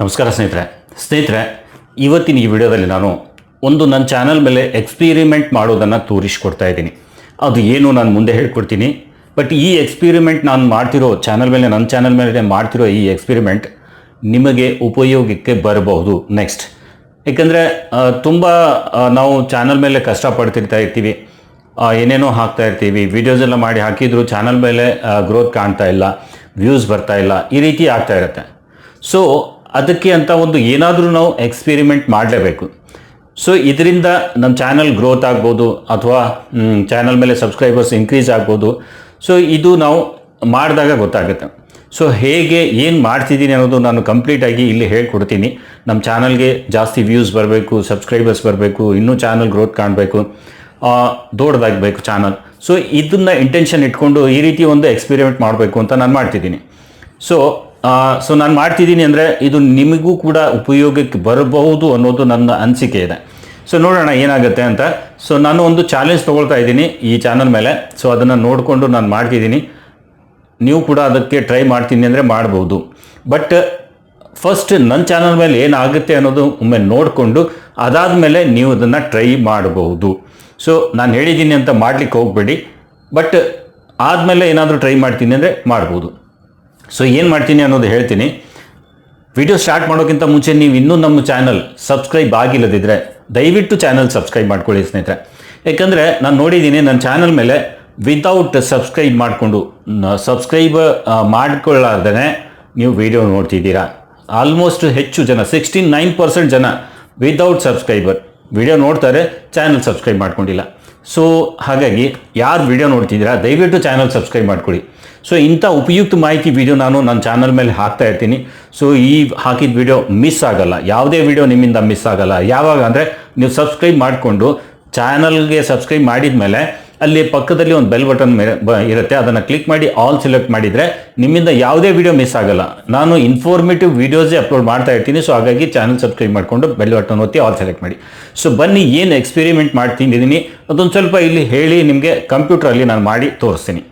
ನಮಸ್ಕಾರ ಸ್ನೇಹಿತರೆ. ಸ್ನೇಹಿತರೆ, ಇವತ್ತಿನ ಈ ವಿಡಿಯೋದಲ್ಲಿ ನಾನು ಒಂದು ನನ್ನ ಚಾನಲ್ ಮೇಲೆ ಎಕ್ಸ್ಪೀರಿಮೆಂಟ್ ಮಾಡೋದನ್ನು ತೋರಿಸ್ಕೊಡ್ತಾ ಇದ್ದೀನಿ. ಅದು ಏನು ನಾನು ಮುಂದೆ ಹೇಳ್ಕೊಡ್ತೀನಿ. ಬಟ್ ಈ ಎಕ್ಸ್ಪೀರಿಮೆಂಟ್ ನಾನು ಮಾಡ್ತಿರೋ ಚಾನಲ್ ಮೇಲೆ, ನನ್ನ ಚಾನಲ್ ಮೇಲೆ ಮಾಡ್ತಿರೋ ಈ ಎಕ್ಸ್ಪೀರಿಮೆಂಟ್ ನಿಮಗೆ ಉಪಯೋಗಕ್ಕೆ ಬರಬಹುದು ನೆಕ್ಸ್ಟ್ ಏಕೆಂದರೆ ತುಂಬ ನಾವು ಚಾನಲ್ ಮೇಲೆ ಕಷ್ಟಪಡ್ತಿರ್ತಾ ಇರ್ತೀವಿ. ಏನೇನೋ ಹಾಕ್ತಾ ಇರ್ತೀವಿ. ವಿಡಿಯೋಸ್ ಎಲ್ಲ ಮಾಡಿ ಹಾಕಿದ್ರು ಚಾನಲ್ ಮೇಲೆ ಗ್ರೋತ್ ಕಾಣ್ತಾ ಇಲ್ಲ. ವ್ಯೂಸ್ ಬರ್ತಾ ಇಲ್ಲ. ಈ ರೀತಿ ಆಗ್ತಾ ಇರುತ್ತೆ. ಸೊ ಅದಕ್ಕೆ ಅಂತ ಒಂದು ಏನಾದರೂ ನಾವು ಎಕ್ಸ್ಪೆರಿಮೆಂಟ್ ಮಾಡಲೇಬೇಕು. ಸೊ ಇದರಿಂದ ನಮ್ಮ ಚಾನಲ್ ಗ್ರೋತ್ ಆಗ್ಬೋದು ಅಥವಾ ಚಾನಲ್ ಮೇಲೆ ಸಬ್ಸ್ಕ್ರೈಬರ್ಸ್ ಇನ್ಕ್ರೀಸ್ ಆಗ್ಬೋದು. ಸೊ ಇದು ನಾವು ಮಾಡಿದಾಗ ಗೊತ್ತಾಗುತ್ತೆ. ಸೊ ಹೇಗೆ, ಏನು ಮಾಡ್ತಿದ್ದೀನಿ ಅನ್ನೋದು ನಾನು ಕಂಪ್ಲೀಟಾಗಿ ಇಲ್ಲಿ ಹೇಳ್ಕೊಡ್ತೀನಿ. ನಮ್ಮ ಚಾನಲ್ಗೆ ಜಾಸ್ತಿ ವ್ಯೂಸ್ ಬರಬೇಕು ಸಬ್ಸ್ಕ್ರೈಬರ್ಸ್ ಬರಬೇಕು, ಇನ್ನೂ ಚಾನಲ್ ಗ್ರೋತ್ ಕಾಣಬೇಕು ದೊಡ್ಡದಾಗಬೇಕು ಚಾನಲ್ ಸೊ ಇದನ್ನು ಇಂಟೆನ್ಷನ್ ಇಟ್ಕೊಂಡು ಈ ರೀತಿ ಒಂದು ಎಕ್ಸ್ಪೆರಿಮೆಂಟ್ ಮಾಡಬೇಕು ಅಂತ ನಾನು ಮಾಡ್ತಿದ್ದೀನಿ. ಸೊ ಸೊ ನಾನು ಮಾಡ್ತಿದ್ದೀನಿ ಅಂದರೆ ಇದು ನಿಮಗೂ ಕೂಡ ಉಪಯೋಗಕ್ಕೆ ಬರಬಹುದು ಅನ್ನೋದು ನನ್ನ ಅನಿಸಿಕೆ ಇದೆ. ಸೊ ನೋಡೋಣ ಏನಾಗುತ್ತೆ ಅಂತ. ಸೊ ನಾನು ಒಂದು ಚಾಲೆಂಜ್ ತೊಗೊಳ್ತಾ ಇದ್ದೀನಿ ಈ ಚಾನಲ್ ಮೇಲೆ. ಸೊ ಅದನ್ನು ನೋಡಿಕೊಂಡು ನಾನು ಮಾಡ್ತಿದ್ದೀನಿ. ನೀವು ಕೂಡ ಅದಕ್ಕೆ ಟ್ರೈ ಮಾಡ್ತೀನಿ ಅಂದರೆ ಮಾಡ್ಬೋದು. ಬಟ್ ಫಸ್ಟ್ ನನ್ನ ಚಾನಲ್ ಮೇಲೆ ಏನಾಗುತ್ತೆ ಅನ್ನೋದು ಒಮ್ಮೆ ನೋಡಿಕೊಂಡು ಅದಾದ ಮೇಲೆ ನೀವು ಅದನ್ನು ಟ್ರೈ ಮಾಡಬಹುದು ಸೊ ನಾನು ಹೇಳಿದ್ದೀನಿ ಅಂತ ಮಾಡಲಿಕ್ಕೆ ಹೋಗಬೇಡಿ. ಬಟ್ ಆದಮೇಲೆ ಏನಾದರೂ ಟ್ರೈ ಮಾಡ್ತೀನಿ ಅಂದರೆ ಮಾಡ್ಬೋದು. ಸೊ ಏನು ಮಾಡ್ತೀನಿ ಅನ್ನೋದು ಹೇಳ್ತೀನಿ. ವಿಡಿಯೋ ಸ್ಟಾರ್ಟ್ ಮಾಡೋಕ್ಕಿಂತ ಮುಂಚೆ ನೀವು ಇನ್ನೂ ನಮ್ಮ ಚಾನಲ್ ಸಬ್ಸ್ಕ್ರೈಬ್ ಆಗಿಲ್ಲದಿದ್ದರೆ ದಯವಿಟ್ಟು ಚಾನಲ್ ಸಬ್ಸ್ಕ್ರೈಬ್ ಮಾಡ್ಕೊಳ್ಳಿ ಸ್ನೇಹಿತರೆ. ಯಾಕಂದರೆ ನಾನು ನೋಡಿದ್ದೀನಿ ನನ್ನ ಚಾನಲ್ ಮೇಲೆ ವಿತೌಟ್ ಸಬ್ಸ್ಕ್ರೈಬ್ ಮಾಡಿಕೊಂಡು ಸಬ್ಸ್ಕ್ರೈಬ್ ಮಾಡ್ಕೊಳ್ಳಾರ್ದೇ ನೀವು ವಿಡಿಯೋ ನೋಡ್ತಿದ್ದೀರಾ. ಆಲ್ಮೋಸ್ಟ್ ಹೆಚ್ಚು ಜನ ಸಿಕ್ಸ್ಟಿ ನೈನ್ ಪರ್ಸೆಂಟ್ ಜನ ವಿತೌಟ್ ಸಬ್ಸ್ಕ್ರೈಬರ್ ವಿಡಿಯೋ ನೋಡ್ತಾರೆ, ಚಾನಲ್ ಸಬ್ಸ್ಕ್ರೈಬ್ ಮಾಡ್ಕೊಂಡಿಲ್ಲ. ಸೊ ಹಾಗಾಗಿ ಯಾರು ವಿಡಿಯೋ ನೋಡ್ತಿದ್ದೀರಾ, ದಯವಿಟ್ಟು ಚಾನಲ್ ಸಬ್ಸ್ಕ್ರೈಬ್ ಮಾಡ್ಕೊಳ್ಳಿ. ಸೊ ಇಂಥ ಉಪಯುಕ್ತ ಮಾಹಿತಿ ವಿಡಿಯೋ ನಾನು ನನ್ನ ಚಾನಲ್ ಮೇಲೆ ಹಾಕ್ತಾ ಇರ್ತೀನಿ. ಸೊ ಈ ಹಾಕಿದ ವಿಡಿಯೋ ಮಿಸ್ ಆಗಲ್ಲ. ಯಾವುದೇ ವಿಡಿಯೋ ನಿಮ್ಮಿಂದ ಮಿಸ್ ಆಗಲ್ಲ. ಯಾವಾಗ ಅಂದರೆ ನೀವು ಸಬ್ಸ್ಕ್ರೈಬ್ ಮಾಡಿಕೊಂಡು ಚಾನಲ್ಗೆ ಸಬ್ಸ್ಕ್ರೈಬ್ ಮಾಡಿದ ಮೇಲೆ ಅಲ್ಲಿ ಪಕ್ಕದಲ್ಲಿ ಒಂದು ಬೆಲ್ ಬಟನ್ ಇರುತ್ತೆ. ಅದನ್ನು ಕ್ಲಿಕ್ ಮಾಡಿ ಆಲ್ ಸೆಲೆಕ್ಟ್ ಮಾಡಿದರೆ ನಿಮ್ಮಿಂದ ಯಾವುದೇ ವಿಡಿಯೋ ಮಿಸ್ ಆಗಲ್ಲ. ನಾನು ಇನ್ಫಾರ್ಮೇಟಿವ್ ವೀಡಿಯೋಸೇ ಅಪ್ಲೋಡ್ ಮಾಡ್ತಾ ಇರ್ತೀನಿ. ಸೊ ಹಾಗಾಗಿ ಚಾನಲ್ ಸಬ್ಸ್ಕ್ರೈಬ್ ಮಾಡಿಕೊಂಡು ಬೆಲ್ ಬಟನ್ ಒತ್ತಿ ಆಲ್ ಸೆಲೆಕ್ಟ್ ಮಾಡಿ. ಸೊ ಬನ್ನಿ ಏನು ಎಕ್ಸ್ಪೆರಿಮೆಂಟ್ ಮಾಡ್ತಿದ್ದೀನಿ. ಅದೊಂದು ಸ್ವಲ್ಪ ಇಲ್ಲಿ ಹೇಳಿ ನಿಮಗೆ ಕಂಪ್ಯೂಟ್ರಲ್ಲಿ ನಾನು ಮಾಡಿ ತೋರಿಸ್ತೀನಿ.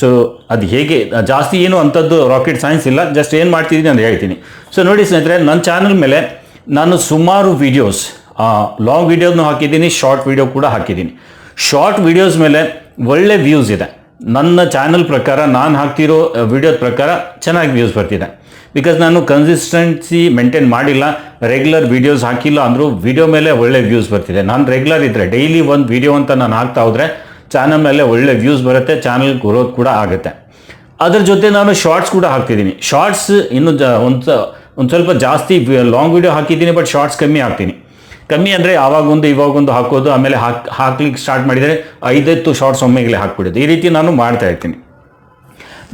ಸೊ ಅದು ಹೇಗೆ ಜಾಸ್ತಿ ಏನು ಅಂಥದ್ದು ರಾಕೆಟ್ ಸೈನ್ಸ್ ಇಲ್ಲ ಜಸ್ಟ್ ಏನು ಮಾಡ್ತಿದ್ದೀನಿ ಅಂತ ಹೇಳ್ತೀನಿ. ಸೊ ನೋಡಿ ಸ್ನೇಹಿತರೆ, ನನ್ನ ಚಾನಲ್ ಮೇಲೆ ನಾನು ಸುಮಾರು ವೀಡಿಯೋಸ್ ಲಾಂಗ್ ವೀಡಿಯೋನು ಹಾಕಿದ್ದೀನಿ ಶಾರ್ಟ್ ವೀಡಿಯೋ ಕೂಡ ಹಾಕಿದ್ದೀನಿ. ಶಾರ್ಟ್ ವೀಡಿಯೋಸ್ ಮೇಲೆ ಒಳ್ಳೆ ವ್ಯೂಸ್ ಇದೆ. ನನ್ನ ಚಾನಲ್ ಪ್ರಕಾರ, ನಾನು ಹಾಕ್ತಿರೋ ವಿಡಿಯೋದ ಪ್ರಕಾರ ಚೆನ್ನಾಗಿ ವ್ಯೂಸ್ ಬರ್ತಿದೆ. ಬಿಕಾಸ್ ನಾನು ಕನ್ಸಿಸ್ಟೆನ್ಸಿ ಮೇಂಟೈನ್ ಮಾಡಿಲ್ಲ ರೆಗ್ಯುಲರ್ ವೀಡಿಯೋಸ್ ಹಾಕಿಲ್ಲ ಅಂದರೂ ವಿಡಿಯೋ ಮೇಲೆ ಒಳ್ಳೆ ವ್ಯೂಸ್ ಬರ್ತಿದೆ. ನಾನು ರೆಗ್ಯುಲರ್ ಇದ್ದರೆ ಡೈಲಿ ಒಂದು ವೀಡಿಯೋ ಅಂತ ನಾನು ಹಾಕ್ತಾ ಹೋದರೆ ಚಾನಲ್ ಮೇಲೆ ಒಳ್ಳೆ ವ್ಯೂಸ್ ಬರುತ್ತೆ ಚಾನಲ್ ಗ್ರೋತ್ ಕೂಡ ಆಗುತ್ತೆ. ಅದ್ರ ಜೊತೆ ನಾನು ಶಾರ್ಟ್ಸ್ ಕೂಡ ಹಾಕ್ತಿದ್ದೀನಿ. ಶಾರ್ಟ್ಸ್ ಇನ್ನು ಜ, ಒಂದು ಒಂದು ಸ್ವಲ್ಪ ಜಾಸ್ತಿ ಲಾಂಗ್ ವಿಡಿಯೋ ಹಾಕಿದ್ದೀನಿ ಬಟ್ ಶಾರ್ಟ್ಸ್ ಕಮ್ಮಿ ಹಾಕ್ತೀನಿ. ಕಮ್ಮಿ ಅಂದರೆ ಆವಾಗೊಂದು ಇವಾಗೊಂದು ಹಾಕೋದು, ಆಮೇಲೆ ಹಾಕ್ ಹಾಕ್ಲಿಕ್ಕೆ ಸ್ಟಾರ್ಟ್ ಮಾಡಿದರೆ ಐದತ್ತು ಶಾರ್ಟ್ಸ್ ಒಮ್ಮೆಗೆ ಹಾಕ್ಬಿಡೋದು. ಈ ರೀತಿ ನಾನು ಮಾಡ್ತಾ ಇರ್ತೀನಿ.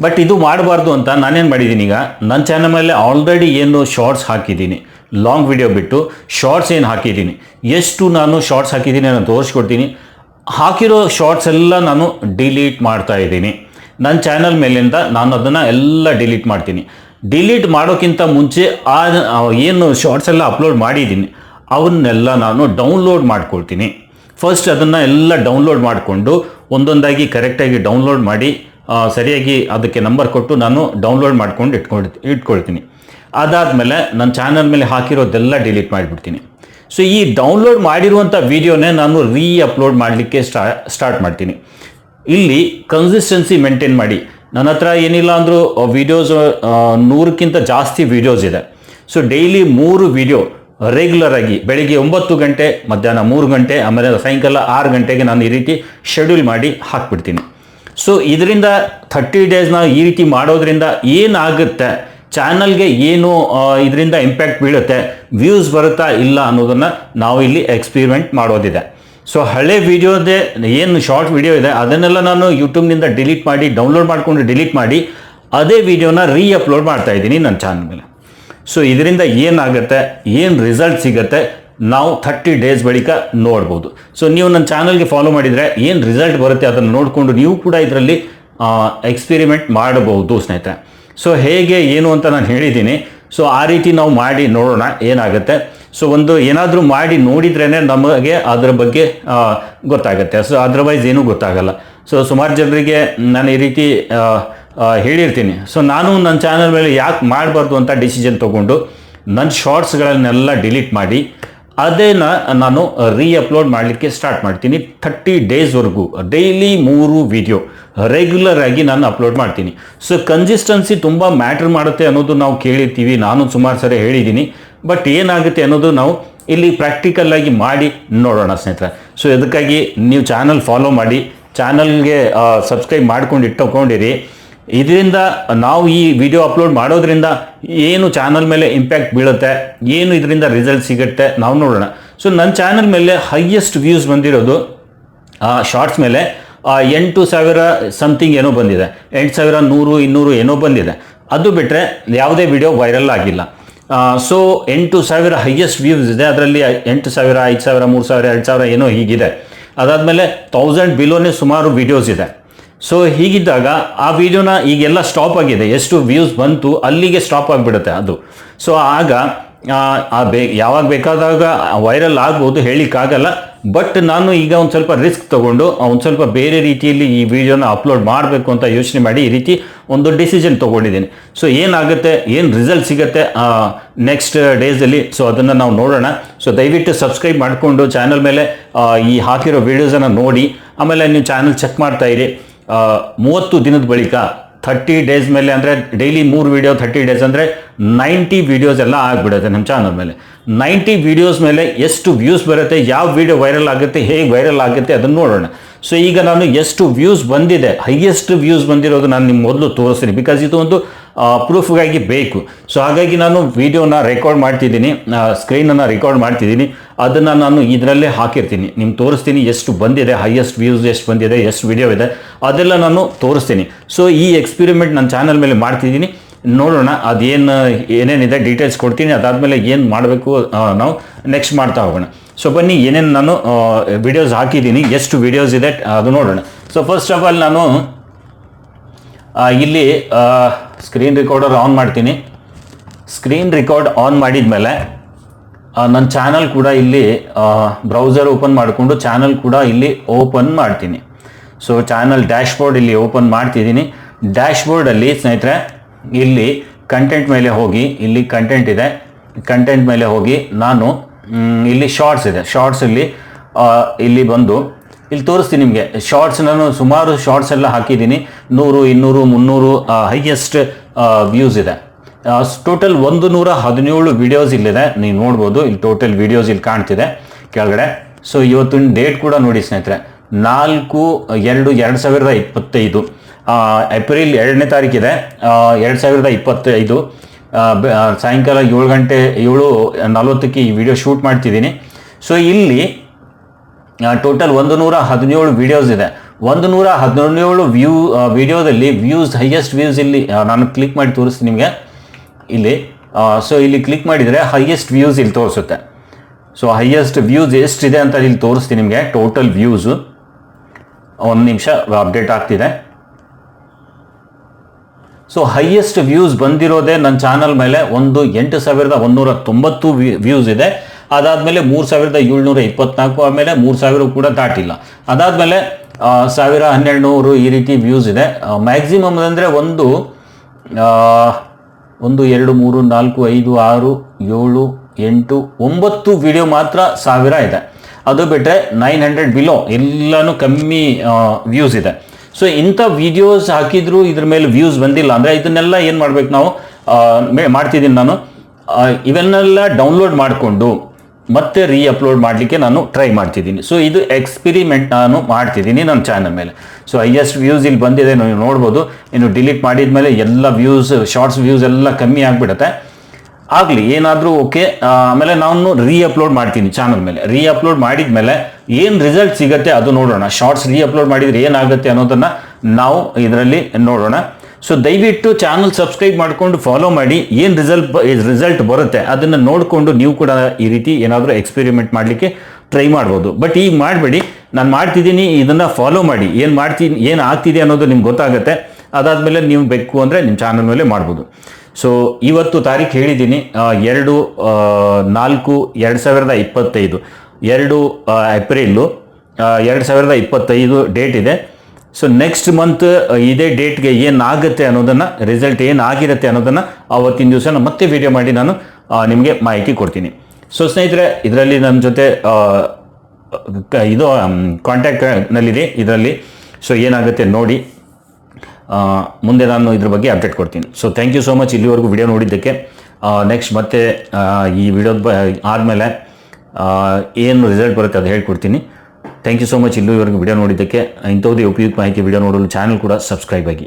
ಬಟ್ ಇದು ಮಾಡಬಾರ್ದು ಅಂತ ನಾನೇನು ಮಾಡಿದ್ದೀನಿ ಈಗ ನನ್ನ ಚಾನಲ್ ಮೇಲೆ ಆಲ್ರೆಡಿ ಏನು ಶಾರ್ಟ್ಸ್ ಹಾಕಿದ್ದೀನಿ. ಲಾಂಗ್ ವಿಡಿಯೋ ಬಿಟ್ಟು ಶಾರ್ಟ್ಸ್ ಏನು ಹಾಕಿದ್ದೀನಿ? ಎಷ್ಟು ನಾನು ಶಾರ್ಟ್ಸ್ ಹಾಕಿದ್ದೀನಿ ನಾನು ತೋರಿಸ್ಕೊಡ್ತೀನಿ. ಹಾಕಿರೋ ಶಾರ್ಟ್ಸ್ ಎಲ್ಲ ನಾನು ಡಿಲೀಟ್ ಮಾಡ್ತಾ ಇದ್ದೀನಿ. ನನ್ನ ಚಾನಲ್ ಮೇಲಿಂದ ನಾನು ಅದನ್ನು ಎಲ್ಲ ಡಿಲೀಟ್ ಮಾಡ್ತೀನಿ. ಡಿಲೀಟ್ ಮಾಡೋಕ್ಕಿಂತ ಮುಂಚೆ ಆ ಏನು ಶಾರ್ಟ್ಸ್ ಎಲ್ಲ ಅಪ್ಲೋಡ್ ಮಾಡಿದ್ದೀನಿ. ಅವನ್ನೆಲ್ಲ ನಾನು ಡೌನ್ಲೋಡ್ ಮಾಡ್ಕೊಳ್ತೀನಿ. ಫಸ್ಟ್ ಅದನ್ನು ಎಲ್ಲ ಡೌನ್ಲೋಡ್ ಮಾಡಿಕೊಂಡು ಒಂದೊಂದಾಗಿ ಕರೆಕ್ಟಾಗಿ ಡೌನ್ಲೋಡ್ ಮಾಡಿ ಸರಿಯಾಗಿ ಅದಕ್ಕೆ ನಂಬರ್ ಕೊಟ್ಟು ನಾನು ಡೌನ್ಲೋಡ್ ಮಾಡ್ಕೊಂಡು ಇಟ್ಕೊಂಡು ಇಟ್ಕೊಳ್ತೀನಿ. ಅದಾದಮೇಲೆ ನನ್ನ ಚಾನಲ್ ಮೇಲೆ ಹಾಕಿರೋದೆಲ್ಲ ಡಿಲೀಟ್ ಮಾಡಿಬಿಡ್ತೀನಿ. ಸೊ ಈ ಡೌನ್ಲೋಡ್ ಮಾಡಿರುವಂಥ ವಿಡಿಯೋನೇ ನಾನು ರೀ ಅಪ್ಲೋಡ್ ಮಾಡಲಿಕ್ಕೆ ಸ್ಟಾ ಸ್ಟಾರ್ಟ್ ಮಾಡ್ತೀನಿ. ಇಲ್ಲಿ ಕನ್ಸಿಸ್ಟೆನ್ಸಿ ಮೇಂಟೈನ್ ಮಾಡಿ. ನನ್ನ ಹತ್ರ ಏನಿಲ್ಲ ಅಂದರೂ ವಿಡಿಯೋಸ್ ನೂರಕ್ಕಿಂತ ಜಾಸ್ತಿ ವಿಡಿಯೋಸ್ ಇದೆ. ಸೊ ಡೈಲಿ ಮೂರು ವಿಡಿಯೋ ರೆಗ್ಯುಲರ್ ಆಗಿ, ಬೆಳಿಗ್ಗೆ ಒಂಬತ್ತು ಗಂಟೆ, ಮಧ್ಯಾಹ್ನ ಮೂರು ಗಂಟೆ, ಆಮೇಲೆ ಸಾಯಂಕಾಲ ಆರು ಗಂಟೆಗೆ ನಾನು ಈ ರೀತಿ ಶೆಡ್ಯೂಲ್ ಮಾಡಿ ಹಾಕ್ಬಿಡ್ತೀನಿ. ಸೊ ಇದರಿಂದ ಥರ್ಟಿ ಡೇಸ್ನ ಈ ರೀತಿ ಮಾಡೋದ್ರಿಂದ ಏನಾಗುತ್ತೆ? ಚಾನಲ್ಗೆ ಏನು ಇದರಿಂದ ಇಂಪ್ಯಾಕ್ಟ್ ಬೀಳುತ್ತೆ ವ್ಯೂಸ್ ಬರುತ್ತಾ ಇಲ್ಲ ಅನ್ನೋದನ್ನು ನಾವು ಇಲ್ಲಿ ಎಕ್ಸ್ಪೀರಿಮೆಂಟ್ ಮಾಡೋದಿದೆ. ಸೊ ಹಳೆ ವಿಡಿಯೋದೇ ಏನು ಶಾರ್ಟ್ ವಿಡಿಯೋ ಇದೆ, ಅದನ್ನೆಲ್ಲ ನಾನು ಯೂಟ್ಯೂಬ್ನಿಂದ ಡಿಲೀಟ್ ಮಾಡಿ ಡೌನ್ಲೋಡ್ ಮಾಡಿಕೊಂಡು ಡಿಲೀಟ್ ಮಾಡಿ, ಅದೇ ವಿಡಿಯೋನ ರೀ ಅಪ್ಲೋಡ್ ಮಾಡ್ತಾ ಇದ್ದೀನಿ ನನ್ನ ಚಾನಲ್ ಮೇಲೆ. ಸೊ ಇದರಿಂದ ಏನಾಗುತ್ತೆ, ಏನು ರಿಸಲ್ಟ್ ಸಿಗುತ್ತೆ, ನಾವು ಥರ್ಟಿ ಡೇಸ್ ಬಳಿಕ ನೋಡ್ಬೋದು. ಸೊ ನೀವು ನನ್ನ ಚಾನಲ್ಗೆ ಫಾಲೋ ಮಾಡಿದರೆ ಏನು ರಿಸಲ್ಟ್ ಬರುತ್ತೆ ಅದನ್ನು ನೋಡಿಕೊಂಡು ನೀವು ಕೂಡ ಇದರಲ್ಲಿ ಎಕ್ಸ್ಪೆರಿಮೆಂಟ್ ಮಾಡಬಹುದು ಸ್ನೇಹಿತರೆ. ಸೊ ಹೇಗೆ, ಏನು ಅಂತ ನಾನು ಹೇಳಿದ್ದೀನಿ. ಸೊ ಆ ರೀತಿ ನಾವು ಮಾಡಿ ನೋಡೋಣ, ಏನಾಗುತ್ತೆ. ಸೊ ಒಂದು ಏನಾದರೂ ಮಾಡಿ ನೋಡಿದ್ರೇ ನಮಗೆ ಅದರ ಬಗ್ಗೆ ಗೊತ್ತಾಗುತ್ತೆ. ಸೊ ಅದರ್ವೈಸ್ ಏನೂ ಗೊತ್ತಾಗಲ್ಲ. ಸೊ ಸುಮಾರು ಜನರಿಗೆ ನಾನು ಈ ರೀತಿ ಹೇಳಿರ್ತೀನಿ. ಸೊ ನಾನು ನನ್ನ ಚಾನಲ್ ಮೇಲೆ ಯಾಕೆ ಮಾಡಬಾರ್ದು ಅಂತ ಡಿಸಿಷನ್ ತೊಗೊಂಡು, ನನ್ನ ಶಾರ್ಟ್ಸ್ಗಳನ್ನೆಲ್ಲ ಡಿಲೀಟ್ ಮಾಡಿ ಅದೇನ ನಾನು ರೀ ಅಪ್ಲೋಡ್ ಮಾಡಲಿಕ್ಕೆ ಸ್ಟಾರ್ಟ್ ಮಾಡ್ತೀನಿ. ಥರ್ಟಿ ಡೇಸ್ವರೆಗೂ ಡೈಲಿ ಮೂರು ವಿಡಿಯೋ ರೆಗ್ಯುಲರ್ ಆಗಿ ನಾನು ಅಪ್ಲೋಡ್ ಮಾಡ್ತೀನಿ. ಸೊ ಕನ್ಸಿಸ್ಟೆನ್ಸಿ ತುಂಬ ಮ್ಯಾಟ್ರ್ ಮಾಡುತ್ತೆ ಅನ್ನೋದು ನಾವು ಕೇಳಿರ್ತೀವಿ. ನಾನು ಸುಮಾರು ಸರಿ ಹೇಳಿದ್ದೀನಿ. ಬಟ್ ಏನಾಗುತ್ತೆ ಅನ್ನೋದು ನಾವು ಇಲ್ಲಿ ಪ್ರಾಕ್ಟಿಕಲ್ ಆಗಿ ಮಾಡಿ ನೋಡೋಣ ಸ್ನೇಹಿತರೆ. ಸೊ ಇದಕ್ಕಾಗಿ ನೀವು ಚಾನಲ್ ಫಾಲೋ ಮಾಡಿ ಚಾನಲ್ಗೆ ಸಬ್ಸ್ಕ್ರೈಬ್ ಮಾಡ್ಕೊಂಡು ಇಟ್ಟುಕೊಂಡಿರಿ. ಇದರಿಂದ ನಾವು ಈ ವಿಡಿಯೋ ಅಪ್ಲೋಡ್ ಮಾಡೋದ್ರಿಂದ ಏನು ಚಾನಲ್ ಮೇಲೆ ಇಂಪ್ಯಾಕ್ಟ್ ಬೀಳುತ್ತೆ, ಏನು ಇದರಿಂದ ರಿಸಲ್ಟ್ ಸಿಗುತ್ತೆ ನಾವು ನೋಡೋಣ. ಸೊ ನನ್ನ ಚಾನಲ್ ಮೇಲೆ ಹೈಯೆಸ್ಟ್ ವ್ಯೂಸ್ ಬಂದಿರೋದು ಶಾರ್ಟ್ಸ್ ಮೇಲೆ. ಎಂಟು ಸಾವಿರ ಸಮಥಿಂಗ್ ಏನೋ ಬಂದಿದೆ. ಎಂಟು ಸಾವಿರ ನೂರು ಇನ್ನೂರು ಏನೋ ಬಂದಿದೆ. ಅದು ಬಿಟ್ಟರೆ ಯಾವುದೇ ವಿಡಿಯೋ ವೈರಲ್ ಆಗಿಲ್ಲ. ಸೊ ಎಂಟು ಸಾವಿರ ಹೈಯೆಸ್ಟ್ ವ್ಯೂಸ್ ಇದೆ. ಅದರಲ್ಲಿ ಎಂಟು ಸಾವಿರ ಐದು ಸಾವಿರ ಮೂರು ಸಾವಿರ ಎರಡು ಸಾವಿರ ಏನೋ ಹೀಗಿದೆ. ಅದಾದಮೇಲೆ ತೌಸಂಡ್ ಬಿಲೋನೇ ಸುಮಾರು ವಿಡಿಯೋಸ್ ಇದೆ. ಸೊ ಹೀಗಿದ್ದಾಗ ಆ ವಿಡಿಯೋನ ಈಗೆಲ್ಲ ಸ್ಟಾಪ್ ಆಗಿದೆ. ಎಷ್ಟು ವ್ಯೂಸ್ ಬಂತು ಅಲ್ಲಿಗೆ ಸ್ಟಾಪ್ ಆಗಿಬಿಡುತ್ತೆ ಅದು. ಸೊ ಆಗ ಆ, ಬೇ ಯಾವಾಗ ಬೇಕಾದಾಗ ವೈರಲ್ ಆಗ್ಬೋದು ಹೇಳಿಕ್ಕಾಗಲ್ಲ ಬಟ್ ನಾನು ಈಗ ಒಂದು ಸ್ವಲ್ಪ ರಿಸ್ಕ್ ತೊಗೊಂಡು ಒಂದು ಸ್ವಲ್ಪ ಬೇರೆ ರೀತಿಯಲ್ಲಿ ಈ ವಿಡಿಯೋನ ಅಪ್ಲೋಡ್ ಮಾಡಬೇಕು ಅಂತ ಯೋಚನೆ ಮಾಡಿ ಈ ರೀತಿ ಒಂದು ಡಿಸಿಷನ್ ತೊಗೊಂಡಿದ್ದೀನಿ. ಸೊ ಏನಾಗುತ್ತೆ, ಏನು ರಿಸಲ್ಟ್ ಸಿಗುತ್ತೆ ನೆಕ್ಸ್ಟ್ ಡೇಸಲ್ಲಿ ಸೊ ಅದನ್ನು ನಾವು ನೋಡೋಣ. ಸೊ ದಯವಿಟ್ಟು ಸಬ್ಸ್ಕ್ರೈಬ್ ಮಾಡಿಕೊಂಡು ಚಾನಲ್ ಮೇಲೆ ಈ ಹಾಕಿರೋ ವೀಡಿಯೋಸನ್ನು ನೋಡಿ. ಆಮೇಲೆ ನೀವು ಚಾನಲ್ ಚೆಕ್ ಮಾಡ್ತಾ ಇರಿ. ಮೂವತ್ತು ದಿನದ ಬಳಿಕ ಥರ್ಟಿ ಡೇಸ್ ಮೇಲೆ ಅಂದರೆ ಡೈಲಿ ಮೂರು ವೀಡಿಯೋ ಥರ್ಟಿ ಡೇಸ್ ಅಂದರೆ ನೈಂಟಿ ವೀಡಿಯೋಸ್ ಎಲ್ಲ ಆಗಿಬಿಡುತ್ತೆ ನಮ್ಮ ಚಾನಲ್ ಮೇಲೆ. ನೈಂಟಿ ವೀಡಿಯೋಸ್ ಮೇಲೆ ಎಷ್ಟು ವ್ಯೂಸ್ ಬರುತ್ತೆ, ಯಾವ ವೀಡಿಯೋ ವೈರಲ್ ಆಗುತ್ತೆ, ಹೇಗೆ ವೈರಲ್ ಆಗುತ್ತೆ ಅದನ್ನು ನೋಡೋಣ. ಸೊ ಈಗ ನಾನು ಎಷ್ಟು ವ್ಯೂಸ್ ಬಂದಿದೆ ಹೈಯೆಸ್ಟ್ ವ್ಯೂಸ್ ಬಂದಿರೋದು ನಾನು ನಿಮ್ಮ ಮೊದಲು ತೋರಿಸ್ತೀನಿ. ಬಿಕಾಸ್ ಇದು ಒಂದು ಪ್ರೂಫ್ಗಾಗಿ ಬೇಕು. ಸೊ ಹಾಗಾಗಿ ನಾನು ವಿಡಿಯೋನ ರೆಕಾರ್ಡ್ ಮಾಡ್ತಿದ್ದೀನಿ. ಸ್ಕ್ರೀನನ್ನು ರೆಕಾರ್ಡ್ ಮಾಡ್ತಿದ್ದೀನಿ. ಅದನ್ನು ನಾನು ಇದರಲ್ಲೇ ಹಾಕಿರ್ತೀನಿ. ನಿಮ್ಗೆ ತೋರಿಸ್ತೀನಿ ಎಷ್ಟು ಬಂದಿದೆ ಹೈಯೆಸ್ಟ್ ವ್ಯೂಸ್ ಎಷ್ಟು ಬಂದಿದೆ, ಎಷ್ಟು ವಿಡಿಯೋ ಇದೆ. ಅದೆಲ್ಲ ನಾನು ತೋರಿಸ್ತೀನಿ. ಸೊ ಈ ಎಕ್ಸ್ಪಿರಿಮೆಂಟ್ ನನ್ನ ಚಾನಲ್ ಮೇಲೆ ಮಾಡ್ತಿದ್ದೀನಿ. ನೋಡೋಣ, ಅದೇನು, ಏನೇನಿದೆ ಡೀಟೇಲ್ಸ್ ಕೊಡ್ತೀನಿ. ಅದಾದಮೇಲೆ ಏನು ಮಾಡಬೇಕು ನಾವು ನೆಕ್ಸ್ಟ್ ಮಾಡ್ತಾ ಹೋಗೋಣ. ಸೊ ಬನ್ನಿ, ಏನೇನು ನಾನು ವಿಡಿಯೋಸ್ ಹಾಕಿದ್ದೀನಿ, ಎಷ್ಟು ವಿಡಿಯೋಸ್ ಇದೆ, ಅದು ನೋಡೋಣ. ಸೊ ಫಸ್ಟ್ ಆಫ್ ಆಲ್ ನಾನು ಇಲ್ಲಿ ಸ್ಕ್ರೀನ್ ರೆಕಾರ್ಡರ್ ಆನ್ ಮಾಡ್ತೀನಿ. ಸ್ಕ್ರೀನ್ ರೆಕಾರ್ಡ್ ಆನ್ ಮಾಡಿದ ಮೇಲೆ ನನ್ನ ಚಾನಲ್ ಕೂಡ ಇಲ್ಲಿ ಬ್ರೌಸರ್ ಓಪನ್ ಮಾಡಿಕೊಂಡು ಚಾನಲ್ ಕೂಡ ಇಲ್ಲಿ ಓಪನ್ ಮಾಡ್ತೀನಿ. ಸೊ ಚಾನಲ್ ಡ್ಯಾಶ್ಬೋರ್ಡ್ ಇಲ್ಲಿ ಓಪನ್ ಮಾಡ್ತಿದ್ದೀನಿ. ಡ್ಯಾಶ್ಬೋರ್ಡಲ್ಲಿ ಸ್ನೇಹಿತರೆ, ಇಲ್ಲಿ ಕಂಟೆಂಟ್ ಮೇಲೆ ಹೋಗಿ, ಇಲ್ಲಿ ಕಂಟೆಂಟ್ ಇದೆ. ಕಂಟೆಂಟ್ ಮೇಲೆ ಹೋಗಿ ನಾನು ಇಲ್ಲಿ ಶಾರ್ಟ್ಸ್ ಇದೆ. ಶಾರ್ಟ್ಸಲ್ಲಿ ಇಲ್ಲಿ ಬಂದು ಇಲ್ಲಿ ತೋರಿಸ್ತೀನಿ ನಿಮಗೆ. ಶಾರ್ಟ್ಸ್ ನಾನು ಸುಮಾರು ಶಾರ್ಟ್ಸ್ ಎಲ್ಲ ಹಾಕಿದ್ದೀನಿ. ನೂರು, ಇನ್ನೂರು, ಮುನ್ನೂರು ಹೈಯೆಸ್ಟ್ ವ್ಯೂಸ್ ಇದೆ. ಟೋಟಲ್ ಒಂದು ನೂರ ಹದಿನೇಳು ವಿಡಿಯೋಸ್ ಇಲ್ಲಿದೆ. ನೀವು ನೋಡ್ಬೋದು, ಇಲ್ಲಿ ಟೋಟಲ್ ವಿಡಿಯೋಸ್ ಇಲ್ಲಿ ಕಾಣ್ತಿದೆ ಕೆಳಗಡೆ. ಸೊ ಇವತ್ತಿನ ಡೇಟ್ ಕೂಡ ನೋಡಿ ಸ್ನೇಹಿತರೆ, ನಾಲ್ಕು, ಎರಡು ಎರಡು ಸಾವಿರದ ಇಪ್ಪತ್ತೈದು. ಏಪ್ರಿಲ್ ಎರಡನೇ ತಾರೀಕಿದೆ. ಎರಡು ಸಾವಿರದ ಇಪ್ಪತ್ತೈದು. ಸಾಯಂಕಾಲ ಏಳು ಗಂಟೆ, ಏಳು ನಲ್ವತ್ತಕ್ಕೆ ಈ ವಿಡಿಯೋ ಶೂಟ್ ಮಾಡ್ತಿದ್ದೀನಿ. ಸೊ ಇಲ್ಲಿ ಟೋಟಲ್ ಒಂದು ನೂರ ಹದಿನೇಳು ವಿಡಿಯೋಸ್ ಇದೆ. ಒಂದು ನೂರ ಹದಿನೇಳು ವ್ಯೂ ವಿಡಿಯೋದಲ್ಲಿ ವ್ಯೂಸ್ ಹೈಯೆಸ್ಟ್ ವ್ಯೂಸ್ ಇಲ್ಲಿ ನಾನು ಕ್ಲಿಕ್ ಮಾಡಿ ತೋರಿಸ್ತೀನಿ ನಿಮಗೆ. ಇಲ್ಲಿ ಸೊ ಇಲ್ಲಿ ಕ್ಲಿಕ್ ಮಾಡಿದರೆ ಹೈಯೆಸ್ಟ್ ವ್ಯೂಸ್ ಇಲ್ಲಿ ತೋರಿಸುತ್ತೆ. ಸೊ ಹೈಯೆಸ್ಟ್ ವ್ಯೂಸ್ ಎಷ್ಟಿದೆ ಅಂತ ಇಲ್ಲಿ ತೋರಿಸ್ತೀನಿ ನಿಮಗೆ ಟೋಟಲ್ ವ್ಯೂಸು ಒಂದು ನಿಮಿಷ ಅಪ್ಡೇಟ್ ಆಗ್ತಿದೆ. ಸೊ ಹೈಯೆಸ್ಟ್ ವ್ಯೂಸ್ ಬಂದಿರೋದೇ ನನ್ನ ಚಾನಲ್ ಮೇಲೆ ಒಂದು ಎಂಟು ಸಾವಿರದ ಒಂದೂರ ತೊಂಬತ್ತು ವ್ಯೂಸ್ ಇದೆ. ಅದಾದಮೇಲೆ ಮೂರು ಸಾವಿರದ ಏಳ್ನೂರ ಇಪ್ಪತ್ನಾಲ್ಕು ಆಮೇಲೆ ಮೂರು ಸಾವಿರ ಕೂಡ ದಾಟಿಲ್ಲ. ಅದಾದಮೇಲೆ ಸಾವಿರ ಹನ್ನೆರಡು ನೂರು ಈ ರೀತಿ ವ್ಯೂಸ್ ಇದೆ. ಮ್ಯಾಕ್ಸಿಮಮ್ ಅಂದರೆ ಒಂದು ಒಂದು, ಎರಡು, ಮೂರು, ನಾಲ್ಕು, ಐದು, ಆರು, ಏಳು, ಎಂಟು, ಒಂಬತ್ತು ವಿಡಿಯೋ ಮಾತ್ರ ಸಾವಿರ ಇದೆ. ಅದು ಬಿಟ್ಟರೆ ನೈನ್ ಹಂಡ್ರೆಡ್ ಬಿಲೋ ಎಲ್ಲನೂ ಕಮ್ಮಿ ವ್ಯೂಸ್ ಇದೆ. ಸೊ ಇಂಥ ವಿಡಿಯೋಸ್ ಹಾಕಿದ್ರು ಇದ್ರ ಮೇಲೆ ವ್ಯೂಸ್ ಬಂದಿಲ್ಲ. ಅಂದರೆ ಇದನ್ನೆಲ್ಲ ಏನು ಮಾಡ್ಬೇಕು ನಾವು? ಮಾಡ್ತಿದ್ದೀನಿ ನಾನು. ಇವನ್ನೆಲ್ಲ ಡೌನ್ಲೋಡ್ ಮಾಡಿಕೊಂಡು ಮತ್ತೆ ರೀ ಅಪ್ಲೋಡ್ ಮಾಡಲಿಕ್ಕೆ ನಾನು ಟ್ರೈ ಮಾಡ್ತಿದ್ದೀನಿ. ಸೊ ಇದು ಎಕ್ಸ್ಪಿರಿಮೆಂಟ್ ನಾನು ಮಾಡ್ತಿದ್ದೀನಿ ನನ್ನ ಚಾನಲ್ ಮೇಲೆ. ಸೊ ಹೈಯೆಸ್ಟ್ ವ್ಯೂಸ್ ಇಲ್ಲಿ ಬಂದಿದೆ, ನೀವು ನೋಡ್ಬೋದು. ಇನ್ನು ಡಿಲೀಟ್ ಮಾಡಿದ ಮೇಲೆ ಎಲ್ಲ ವ್ಯೂಸ್ ಶಾರ್ಟ್ಸ್ ವ್ಯೂಸ್ ಎಲ್ಲ ಕಮ್ಮಿ ಆಗಿಬಿಡುತ್ತೆ. ಆಗಲಿ, ಏನಾದರೂ ಓಕೆ ಆಮೇಲೆ ನಾನು ರೀ ಅಪ್ಲೋಡ್ ಮಾಡ್ತೀನಿ ಚಾನಲ್ ಮೇಲೆ. ರೀ ಅಪ್ಲೋಡ್ ಮಾಡಿದ ಮೇಲೆ ಏನು ರಿಸಲ್ಟ್ ಸಿಗುತ್ತೆ ಅದು ನೋಡೋಣ. ಶಾರ್ಟ್ಸ್ ರೀ ಅಪ್ಲೋಡ್ ಮಾಡಿದರೆ ಏನಾಗುತ್ತೆ ಅನ್ನೋದನ್ನು ನಾವು ಇದರಲ್ಲಿ ನೋಡೋಣ. ಸೊ ದಯವಿಟ್ಟು ಚಾನಲ್ ಸಬ್ಸ್ಕ್ರೈಬ್ ಮಾಡಿಕೊಂಡು ಫಾಲೋ ಮಾಡಿ. ಏನು ರಿಸಲ್ಟ್ ರಿಸಲ್ಟ್ ಬರುತ್ತೆ ಅದನ್ನು ನೋಡಿಕೊಂಡು ನೀವು ಕೂಡ ಈ ರೀತಿ ಏನಾದರೂ ಎಕ್ಸ್ಪೆರಿಮೆಂಟ್ ಮಾಡಲಿಕ್ಕೆ ಟ್ರೈ ಮಾಡ್ಬೋದು. ಬಟ್ ಈಗ ಮಾಡಬೇಡಿ. ನಾನು ಮಾಡ್ತಿದ್ದೀನಿ, ಇದನ್ನು ಫಾಲೋ ಮಾಡಿ. ಏನು ಮಾಡ್ತೀನಿ ಏನು ಆಗ್ತಿದೆ ಅನ್ನೋದು ನಿಮ್ಗೆ ಗೊತ್ತಾಗುತ್ತೆ. ಅದಾದಮೇಲೆ ನೀವು ಬೇಕು ಅಂದರೆ ನಿಮ್ಮ ಚಾನಲ್ ಮೇಲೆ ಮಾಡ್ಬೋದು. ಸೊ ಇವತ್ತು ತಾರೀಕು ಹೇಳಿದ್ದೀನಿ ಎರಡು ನಾಲ್ಕು, ಎರಡು ಸಾವಿರದ ಇಪ್ಪತ್ತೈದು. ಎರಡು ಏಪ್ರಿಲು ಎರಡು ಸಾವಿರದ ಇಪ್ಪತ್ತೈದು ಡೇಟ್ ಇದೆ. ಸೊ ನೆಕ್ಸ್ಟ್ ಮಂತ್ ಇದೇ ಡೇಟ್ಗೆ ಏನಾಗುತ್ತೆ ಅನ್ನೋದನ್ನು ರಿಸಲ್ಟ್ ಏನಾಗಿರುತ್ತೆ ಅನ್ನೋದನ್ನು ಆವತ್ತಿನ ದಿವಸ ನಾನು ಮತ್ತೆ ವಿಡಿಯೋ ಮಾಡಿ ನಾನು ನಿಮಗೆ ಮಾಹಿತಿ ಕೊಡ್ತೀನಿ. ಸೊ ಸ್ನೇಹಿತರೆ, ಇದರಲ್ಲಿ ನನ್ನ ಜೊತೆ ಇದು ಕಾಂಟ್ಯಾಕ್ಟ್ನಲ್ಲಿದೆ ಇದರಲ್ಲಿ ಸೊ ಏನಾಗುತ್ತೆ ನೋಡಿ ಮುಂದೆ ನಾನು ಇದ್ರ ಬಗ್ಗೆ ಅಪ್ಡೇಟ್ ಕೊಡ್ತೀನಿ. So thank you so much ಇಲ್ಲಿವರೆಗೂ ವಿಡಿಯೋ ನೋಡಿದ್ದಕ್ಕೆ. ನೆಕ್ಸ್ಟ್ ಮತ್ತೆ ಈ ವಿಡಿಯೋದ ಬ, ಆದಮೇಲೆ ಏನು ರಿಸಲ್ಟ್ ಬರುತ್ತೆ ಅದು ಹೇಳ್ಕೊಡ್ತೀನಿ. ಥ್ಯಾಂಕ್ ಯು ಸೋ ಮಚ್ ಇಲ್ಲೂ ಇವರಿಗೆ ವಿಡಿಯೋ ನೋಡಿದ್ದಕ್ಕೆ ಇಂಥವುದೇ ಉಪಯುಕ್ತ ಮಾಹಿತಿ ವಿಡಿಯೋ ನೋಡಲು ಚಾನಲ್ ಕೂಡ ಸಬ್ಸ್ಕ್ರೈಬ್ ಆಗಿ.